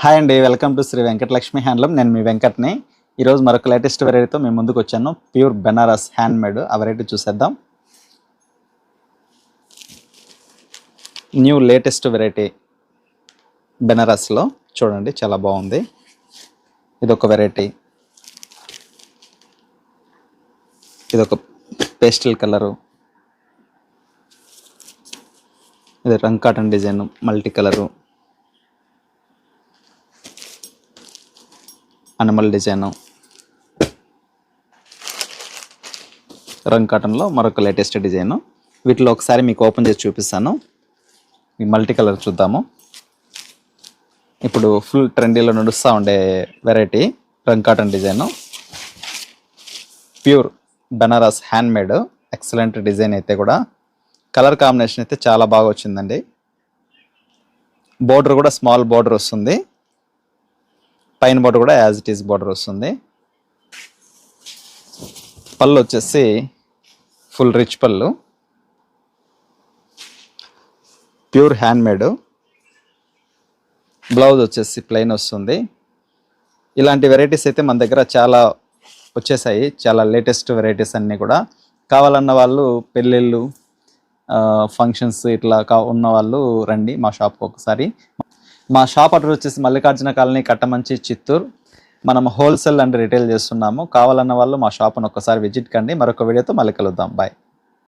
Hi అండి welcome to Shri Venkatalakshmi handloom నేను మీ వెంకట్ని. ఈరోజు మరొక లేటెస్ట్ వెరైటీతో మేము ముందుకు వచ్చాను. ప్యూర్ బెనారస్ హ్యాండ్ మేడ్ ఆ వెరైటీ చూసేద్దాం. న్యూ లేటెస్ట్ వెరైటీ బెనారస్లో చూడండి చాలా బాగుంది. ఇది ఒక వెరైటీ ఇది ఒక పేస్టల్ కలరు ఇది రంగ్ cotton design multi colour animal design రంగ్ కాటన్లో మరొక లేటెస్ట్ డిజైను వీటిలో ఒకసారి మీకు ఓపెన్ చేసి చూపిస్తాను. ఈ మల్టీ కలర్ చూద్దాము. ఇప్పుడు ఫుల్ ట్రెండీలో నడుస్తూ ఉండే వెరైటీ రంగ్ cotton design pure Banaras hand made excellent design అయితే కూడా. కలర్ కాంబినేషన్ అయితే చాలా బాగా వచ్చిందండి. బోర్డర్ కూడా స్మాల్ బోర్డర్ వస్తుంది. పైన బోర్డర్ కూడా యాజ్ ఇట్ ఈస్ బోర్డర్ వస్తుంది. పళ్ళు వచ్చేసి ఫుల్ రిచ్ పళ్ళు. ప్యూర్ హ్యాండ్మేడ్ బ్లౌజ్ వచ్చేసి ప్లెయిన్ వస్తుంది. ఇలాంటి వెరైటీస్ అయితే మన దగ్గర చాలా వచ్చేసాయి. చాలా లేటెస్ట్ వెరైటీస్ అన్నీ కూడా. కావాలన్న వాళ్ళు పెళ్ళిళ్ళు ఫంక్షన్స్ ఇట్లా కా ఉన్న వాళ్ళు రండి మా షాప్కి ఒకసారి. మా షాప్ అడ్రస్ వచ్చేసి మల్లికార్జున కాలనీ కట్టమంచి చిత్తూరు. మనం హోల్సేల్ అండ్ రిటైల్ చేస్తున్నాము. కావాలన్న వాళ్ళు మా షాప్ను ఒక్కసారి విజిట్ కండి. మరొక వీడియోతో మళ్ళీ కలుద్దాం. బాయ్